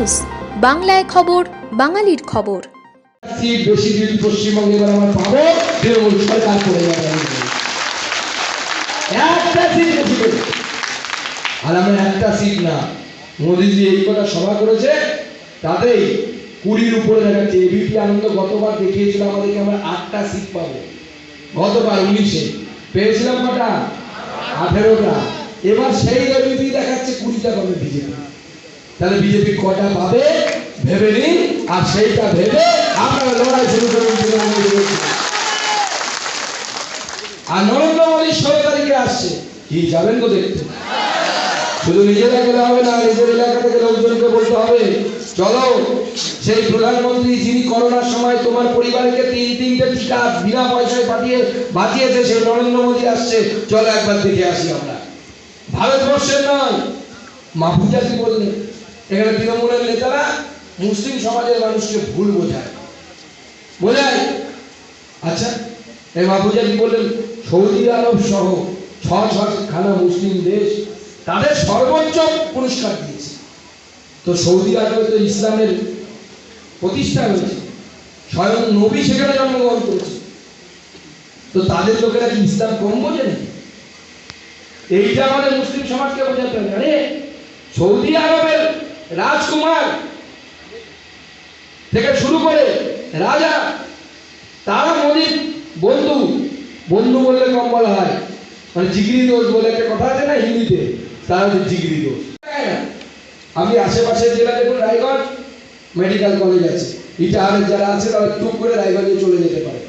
News, বাংলায় খবর, বাঙালির খবর। আর একটা সিট না। মোদিজি এই কটা সভা করেছে, তাতেই কুড়ির উপরে দেখাচ্ছে এবিপি আনন্দ গতবার দেখিয়েছিল আমাদেরকে, আমরা আটটা সিট পাবো। গতবার উনিশে। পেয়েছিলাম কটা? আঠেরোটা। এবার সেই এবিপি দেখাচ্ছে কুড়িটা পাবে বিজেপি। তাহলে বিজেপি কটা পাবে? ভেবে নিন। আর সেইটা ভেবে আপনারা লড়াই শুরু করুন আর নরেন্দ্র মোদী ষোলো তারিখে আসছে। কি যাবেন তো দেখতে? শুধু নিজেরা গেলে হবে না, নিজের এলাকা থেকে লোকজনকে বলতে হবে। চলো, সেই প্রধানমন্ত্রী যিনি করোনার সময় তোমার পরিবারকে তিন তিনটে টিকা বিনা পয়সায় পাঠিয়ে, বাঁচিয়েছে, সেই নরেন্দ্র মোদী আসছে। চলো একবার দেখে আসি আমরা। ভারতবর্ষের নয় মাহফুজা কি বললেন। এখানে তৃণমূলের নেতারা মুসলিম সমাজের মানুষকে ভুল বোঝায়। বোঝায়? আচ্ছা এই কি বললেন? সৌদি আরব সহ ছ ছখানা মুসলিম দেশ তাদের সর্বোচ্চ পুরস্কার দিয়েছে। তো সৌদি আরবে তো ইসলামের প্রতিষ্ঠা হয়েছে। স্বয়ং নবী সেখানে জন্মগ্রহণ করেছে। তো তাদের লোকেরা কি ইসলাম কম বোঝে নাকি? এইটা আমাদের মুসলিম সমাজকে বোঝাতে হবে। আরে, সৌদি আরবের রাজকুমার থেকে শুরু করে রাজা, তারা মোদির বন্ধু বন্ধু বললে কম বলা হয়। মানে জিগরি দোষ বলে একটা কথা আছে না হিন্দিতে? তারা হচ্ছে জিগরি দোষ। আমি আশেপাশের জেলা দেখুন, রায়গঞ্জ মেডিকেল কলেজ আছে। ইটাহারের যারা আছে, তারা টুক করে রায়গঞ্জে চলে যেতে পারে।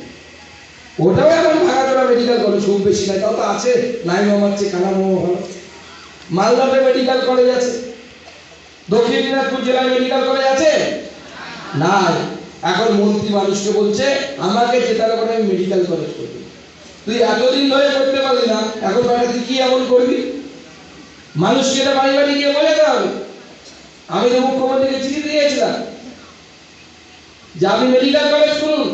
ওটাও এখন ভাগাচোরা মেডিকেল কলেজ, খুব বেশি নাই তাও তো আছে নাই মামাচ্ছে কানা ভালো। মালদাতে মেডিকেল কলেজ আছে। দক্ষিণ দিনাজপুর জেলায় মেডিকেল কলেজ আছে? নাই। এখন মন্ত্রী মানুষকে বলছে, আমাকে জেতার করে আমি মেডিকেল কলেজ করবি। তুই এতদিন ধরে করতে পারলি না, এখন বেটা তুই কি এমন করবি? মানুষকে এটা বাড়ি বাড়ি গিয়ে বলে হবে। আমি তো মুখ্যমন্ত্রীকে চিঠি দিয়েছিলাম যে আপনি মেডিকেল কলেজ করুন।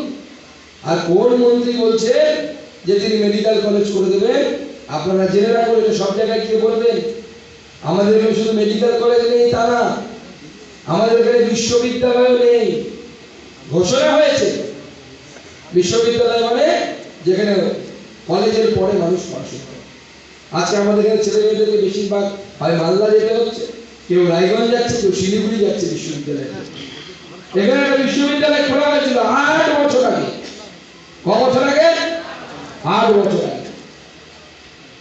আর কোন মন্ত্রী বলছে যে তিনি মেডিকেল কলেজ করে দেবেন? আপনারা জেনে রাখুন, এটা সব জায়গায় গিয়ে বলবেন। আমাদের শুধু মেডিকেল কলেজ নেই তা আমাদের এখানে বিশ্ববিদ্যালয় নেই। ঘোষণা হয়েছে। বিশ্ববিদ্যালয় মানে যেখানে কলেজের পরে মানুষ পড়াশোনা করে। আজকে আমাদের এখানে ছেলে মেয়েদেরকে বেশিরভাগ হয় মালদা যেতে হচ্ছে, কেউ রায়গঞ্জ যাচ্ছে, কেউ শিলিগুড়ি যাচ্ছে বিশ্ববিদ্যালয়ে। এখানে একটা বিশ্ববিদ্যালয় খোলা হয়েছিল আট বছর আগে। ক বছর আগে? আট বছর আগে।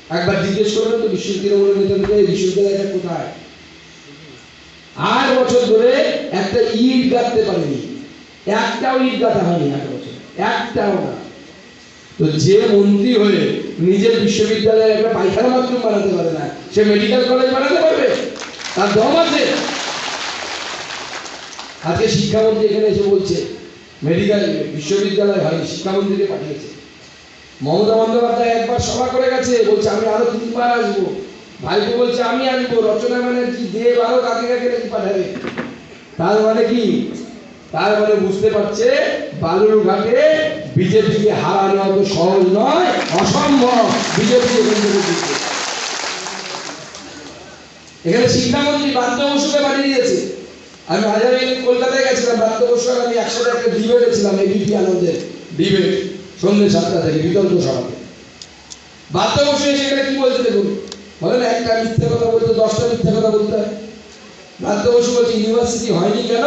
একবার জিজ্ঞেস করবেন তো বিশ্ববিদ্যালয় নেতাদেরকে বিশ্ববিদ্যালয়টা কোথায়? আট বছর ধরে একটা ইট গাঁথতে পারেনি। একটাও ইট গাঁথা হয়নি আট বছর। একটাও না। তো যে মন্ত্রী হয়ে নিজের বিশ্ববিদ্যালয়ে একটা পায়খানা বাথরুম বানাতে পারে না, সে মেডিকেল কলেজ বানাতে পারবে? তার দম আছে। আজকে শিক্ষামন্ত্রী এখানে এসে বলছে মেডিকেল বিশ্ববিদ্যালয় হয় শিক্ষামন্ত্রীকে পাঠিয়েছে। মমতা বন্দ্যোপাধ্যায় একবার সভা করে গেছে, বলছে, আমি আরও তিনবার আসব। ভাইপো বলছে, আমি আসব রচনা ব্যানার্জি দেব আরও কাকে কাকে নাকি পাঠাবে? তার মানে কি? তার মানে বুঝতে পারছে, বালুরঘাটে বিজেপিকে হারানো অত সহজ নয়, অসম্ভব। বিজেপি এখান শিক্ষামন্ত্রী বাদ্য বসুকে পাঠিয়ে দিয়েছে। আমি হাজারে কলকাতায় গেছিলাম, বাদ্য বসু আমি একসাথে একটা ডিবেটে ছিলাম এবিপি আনন্দের ডিবেট, সন্ধ্যে সাতটা থেকে, বিতর্ক সভাতে। বাদ্য বসু এসে এখানে কি বলছে দেখুন? বলেন একটা মিথ্যে কথা বলতে, দশটা মিথ্যে কথা বলতে হয়। বাদ্য বসু বলছে ইউনিভার্সিটি হয়নি কেন?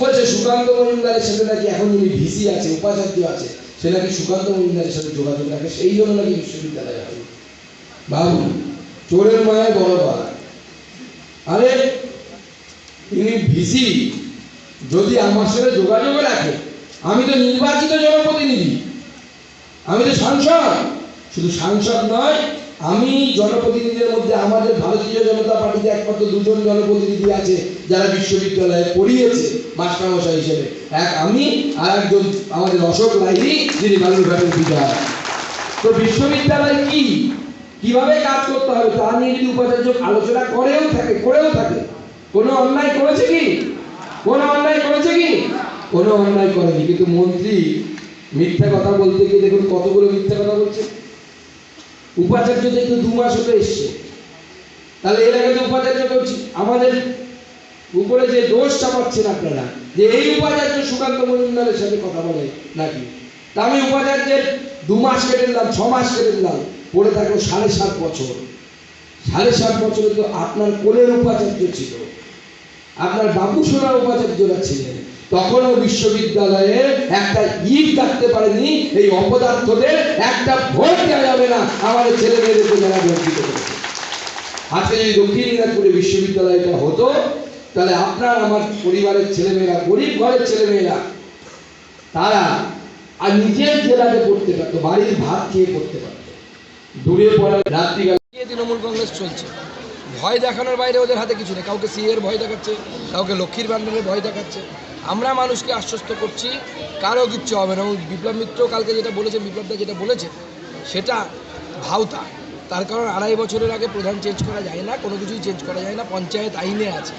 বলছে, সুকান্ত মজুমদারের সাথে নাকি এখন যিনি ভিসি আছে, উপাচার্য আছে, সে নাকি সুকান্ত মজুমদারের সাথে যোগাযোগ রাখে, সেই জন্য নাকি বিশ্ববিদ্যালয় হবে বাবু, চোরের মায়ের বড় বাবা আরে তিনি ভিসি, যদি আমার সাথে যোগাযোগ রাখে, আমি তো নির্বাচিত জনপ্রতিনিধি, আমি তো সাংসদ। শুধু সাংসদ নয় আমি জনপ্রতিনিধিদের মধ্যে, আমাদের ভারতীয় জনতা পার্টিতে একমাত্র দুজন জনপ্রতিনিধি আছে, যারা বিশ্ববিদ্যালয়ে পড়িয়েছে, মাস্টারমশাই হিসেবে। এক আমি আর একজন আমাদের অশোক লাইরি যিনি বালুরঘাটের বিধায়ক। তো বিশ্ববিদ্যালয় কি? কীভাবে কাজ করতে হবে? তা নিয়ে যদি উপাচার্য আলোচনা করেও থাকে করেও থাকে। কোনো অন্যায় করেছে কি? কোনো অন্যায় করেছে কি? কোনো অন্যায় করেনি। কিন্তু মন্ত্রী মিথ্যা কথা বলতে গিয়ে দেখুন কতগুলো মিথ্যা কথা বলছে। উপাচার্য দেখতে দু মাস হতে এসছে। তাহলে এর আগে তো উপাচার্য করছি। আমাদের উপরে যে দোষ চাপাচ্ছেন আপনারা, যে এই উপাচার্য সুকান্ত মজুমদারের সাথে কথা বলে নাকি? তা আমি উপাচার্যের দু মাস কেটে দিলাম ছ মাস কেটে দিলাম পড়ে থাকল সাড়ে সাত বছর। সাড়ে সাত বছরে তো আপনার কোলের উপাচার্য ছিল। আপনার বাবুসোনা উপাচার্যরা ছিলেন। তখনও বিশ্ববিদ্যালয়ে একটা ইট কাটতে পারেনি, এই অপদার্থদের একটা ভোট দেওয়া যাবে না আমাদের ছেলে মেয়েদেরকে যারা আজকে যদি দক্ষিণ দিনাজপুরে বিশ্ববিদ্যালয়টা হতো, তাহলে আপনার আমার পরিবারের ছেলেমেয়েরা গরিব ঘরের ছেলেমেয়েরা তারা আর নিজের জেলাতে পড়তে পারতো, বাড়ির ভাত খেয়ে পড়তে পারতো। দূরে পড়া রাত্রিকাল তৃণমূল কংগ্রেস চলছে। ভয় দেখানোর বাইরে ওদের হাতে কিছু নেই। কাউকে সিএর ভয় দেখাচ্ছে, কাউকে লক্ষ্মীর ভাণ্ডারের ভয় দেখাচ্ছে। আমরা মানুষকে আশ্বস্ত করছি কারও কিচ্ছু হবে না। বিপ্লব মিত্র কালকে যেটা বলেছে বিপ্লবদা যেটা বলেছে সেটা ভাওতা। তার কারণ আড়াই বছরের আগে প্রধান চেঞ্জ করা যায় না কোনো কিছুই চেঞ্জ করা যায় না পঞ্চায়েত আইনে আছে।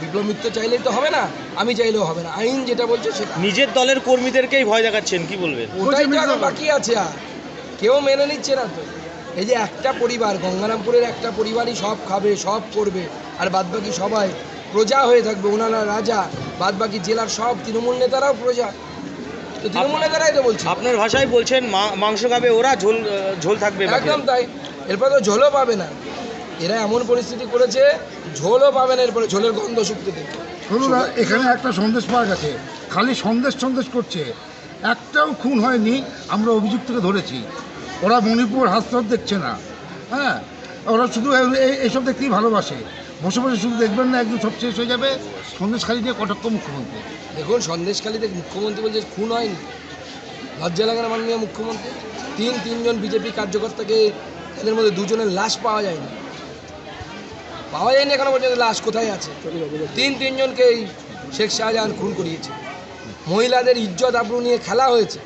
বিপ্লব মিত্র চাইলেই তো হবে না আমি চাইলেও হবে না। আইন যেটা বলছে সেটা। নিজের দলের কর্মীদেরকেই ভয় দেখাচ্ছেন কি বলবেন? ওটাই তো এখন বাকি আছে আর। কেউ মেনে নিচ্ছে না তো। এই যে একটা পরিবার গঙ্গারামপুরের একটা পরিবারই সব খাবে সব করবে আর বাদবাকি সবাই প্রজা হয়ে থাকবে ওনারা রাজা বাদবাকি জেলার সব তৃণমূল নেতারাও প্রজা। তো তৃণমূল নেতারাই তো বলছে। আপনার ভাষায় বলছেন মা- মাংস খাবে ওরা ঝোল ঝোল থাকবে বাকি। একদম তাই। এরপর তো ঝোলও পাবে না। এরা এমন পরিস্থিতি করেছে ঝোলও পাবে না এরপরে ঝোলের গন্ধ শুকতে দেখবে শুনুন এখানে একটা সন্দেশ পাওয়া গেছে। খালি সন্দেশ সন্দেশ করছে। একটাও খুন হয়নি আমরা অভিযুক্তকে ধরেছি। ওরা মণিপুর হাসপাতাল দেখছে না। হ্যাঁ ওরা শুধু এই- এই- এইসব দেখতেই ভালোবাসে। বসে বসে শুধু দেখবেন না, একদম সব শেষ হয়ে যাবে। সন্দেশ খালি দিয়ে কটক্ষ মুখ্যমন্ত্রী। দেখুন সন্দেশখালীতে মুখ্যমন্ত্রী বলছে, খুন হয়নি। লজ্জা লাগে না মাননীয় মুখ্যমন্ত্রী, তিন, তিনজন বিজেপি কার্যকর্তাকে এদের মধ্যে দুজনের লাশ পাওয়া যায়নি। পাওয়া যায়নি এখনও পর্যন্ত, লাশ কোথায় আছে? তিন, তিনজনকে এই শেখ শাহজাহান খুন করিয়েছে। মহিলাদের ইজ্জত আবরু নিয়ে খেলা হয়েছে।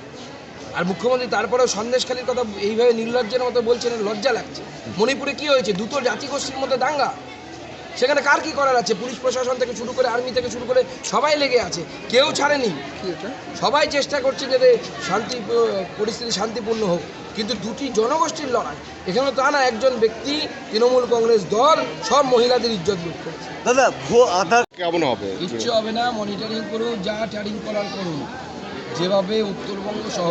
আর মুখ্যমন্ত্রী তারপরেও সন্দেশখালীর কথা এইভাবে নির্লজ্জের মতো বলছেন, লজ্জা লাগছে। মণিপুরে কি হয়েছে? দুটো জাতিগোষ্ঠীর মধ্যে দাঙ্গা। সেখানে কার কি করার আছে? পুলিশ প্রশাসন থেকে শুরু করে আর্মি থেকে শুরু করে সবাই লেগে আছে। কেউ ছাড়েনি। সবাই চেষ্টা করছে যাতে শান্তি পরিস্থিতি শান্তিপূর্ণ হোক। কিন্তু দুটি জনগোষ্ঠীর লড়াই। এখানে তা না একজন ব্যক্তি তৃণমূল কংগ্রেস দল সব মহিলাদের ইজ্জত লুট করেছে। দাদা ভুয়ো আধার কেমন হবে? কিচ্ছু হবে না মনিটরিং করুন যা ট্যারিং করার করুন। যেভাবে উত্তরবঙ্গ সহ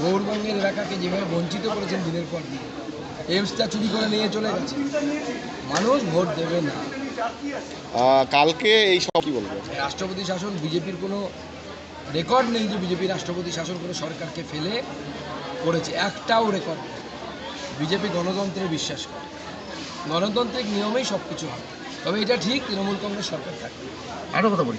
গৌরবঙ্গের এলাকাকে যেভাবে বঞ্চিত করেছেন দিনের পর দিন। এমসটা চুরি করে নিয়ে চলে গেছে। মানুষ ভোট দেবে না। কালকে এই সব কি বলব? রাষ্ট্রপতি শাসন বিজেপির কোনো রেকর্ড নেই যে বিজেপি রাষ্ট্রপতি শাসন করে সরকারকে ফেলে করেছে। একটাও রেকর্ড বিজেপি গণতন্ত্রে বিশ্বাস করে। গণতান্ত্রিক নিয়মেই সব কিছু হবে তবে এটা ঠিক তৃণমূল কংগ্রেস সরকার থাকে আরও কথা বলি।